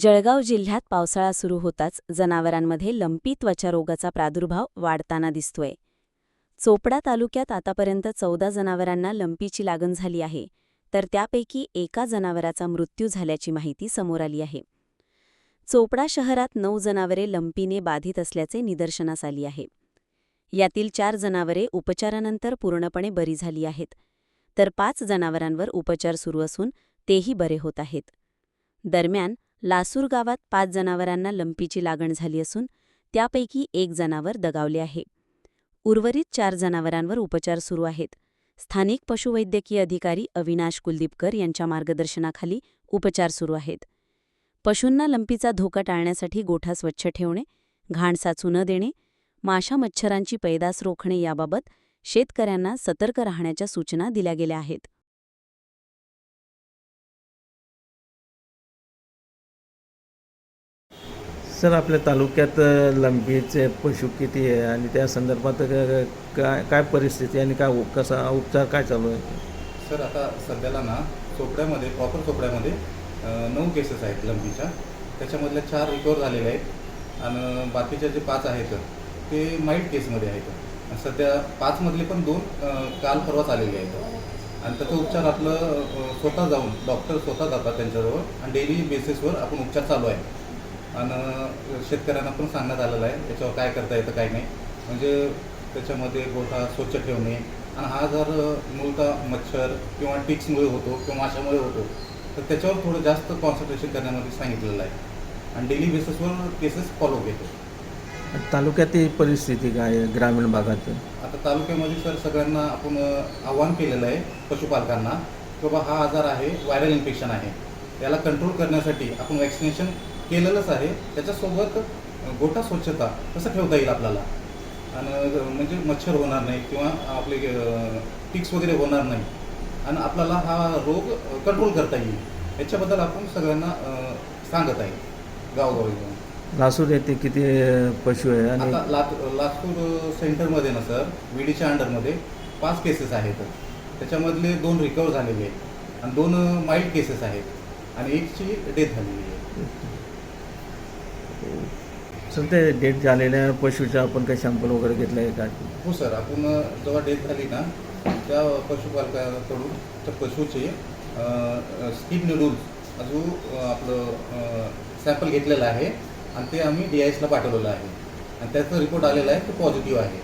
जळगाव जिल्ह्यात पावसाळा सुरू होताच जनावरांमध्ये लंपी त्वचा रोगाचा प्रादुर्भाव वाढताना दिसतोय. चोपडा तालुक्यात आतापर्यंत चौदा जनावरांना लंपीची लागण झाली आहे तर त्यापैकी एका जनावराचा मृत्यू झाल्याची माहिती समोर आली आहे. चोपडा शहरात नऊ जनावरे लंपीने बाधित असल्याचे निदर्शनास आली आहे. यातील चार जनावरे उपचारानंतर पूर्णपणे बरी झाली आहेत तर पाच जनावरांवर उपचार सुरू असून तेही बरे होत आहेत. दरम्यान लासूर गावात पाच जनावरांना लंपीची लागण झाली असून त्यापैकी एक जनावर दगावले आहे. उर्वरित चार जनावरांवर उपचार सुरू आहेत. स्थानिक पशुवैद्यकीय अधिकारी अविनाश कुलदीपकर यांच्या मार्गदर्शनाखाली उपचार सुरू आहेत. पशूंना लंपीचा धोका टाळण्यासाठी गोठा स्वच्छ ठेवणे घाण साचू न देणे माशा मच्छरांची पैदास रोखणे याबाबत शेतकऱ्यांना सतर्क राहण्याच्या सूचना दिल्या गेल्या आहेत. सर आपल्या तालुक्यात लंबीचे लंपीचे पशु किती आहे? आणि त्या संदर्भात काय काय परिस्थिती आणि काय उप- कसा उपचार काय चालू आहे? सर आता सध्याला ना चोपड्यामध्ये प्रॉपर चोपड्यामध्ये नऊ केसेस आहेत लंबीच्या. त्याच्यामधल्या चार रिकवर झालेले आहेत. आणि बाकीच्या जे पाच आहेत ते माईट केसमध्ये आहेत. आणि सध्या पाचमधले पण दोन काल परवाच आलेले आहेत. आणि त्याचा उपचार आपलं स्वतः जाऊन डॉक्टर स्वतः जातात त्यांच्याजवळ. आणि डेली बेसिसवर आपण उपचार चालू आहे. आणि शेतकऱ्यांना पण सांगण्यात आलेलं आहे त्याच्यावर काय करता येतं काय नाही. म्हणजे त्याच्यामध्ये गोठा स्वच्छ ठेवणे आणि हा जर मूळतः मच्छर किंवा टिक्समुळे होतो किंवा माशामुळे होतो तर त्याच्यावर थोडं जास्त कॉन्सन्ट्रेशन करण्यामध्ये सांगितलेलं आहे. आणि डेली बेसिसवर केसेस फॉलो घेतो. तालुक्यातील परिस्थिती काय आहे ग्रामीण भागात? आता तालुक्यामध्ये सर सगळ्यांना आपण आव्हान केलेलं आहे पशुपालकांना की बाबा हा आजार आहे व्हायरल इन्फेक्शन आहे. याला कंट्रोल करण्यासाठी आपण वॅक्सिनेशन केलेलंच आहे. त्याच्यासोबत गोठा स्वच्छता कसं ठेवता येईल आपल्याला? आणि म्हणजे मच्छर होणार नाही किंवा आपले टिक्स वगैरे होणार नाही. आणि आपल्याला हा रोग कंट्रोल करता येईल. याच्याबद्दल आपण सगळ्यांना सांगत आहे. गावोगावी जाऊन. लासूर येथे किती पशु आहे आणि आता लात लातूर सेंटरमध्ये ना सर विडीच्या अंडरमध्ये पाच केसेस आहेत. त्याच्यामधले दोन रिकवर झालेले आहेत. आणि दोन माइल्ड केसेस आहेत. आणि एकची डेथ झालेली आहे. सर ते डेट झालेल्या पशुचा आपण काही सॅम्पल वगैरे घेतलं आहे का? हो सर आपण जेव्हा डेथ झाली ना त्या पशुपालकाकडून त्या पशुचे स्किन निडून अजून आपलं सॅम्पल घेतलेलं आहे आणि ते आम्ही डी आय एसला पाठवलेलं आहे. आणि त्याचा रिपोर्ट आलेला आहे तो पॉझिटिव्ह आहे.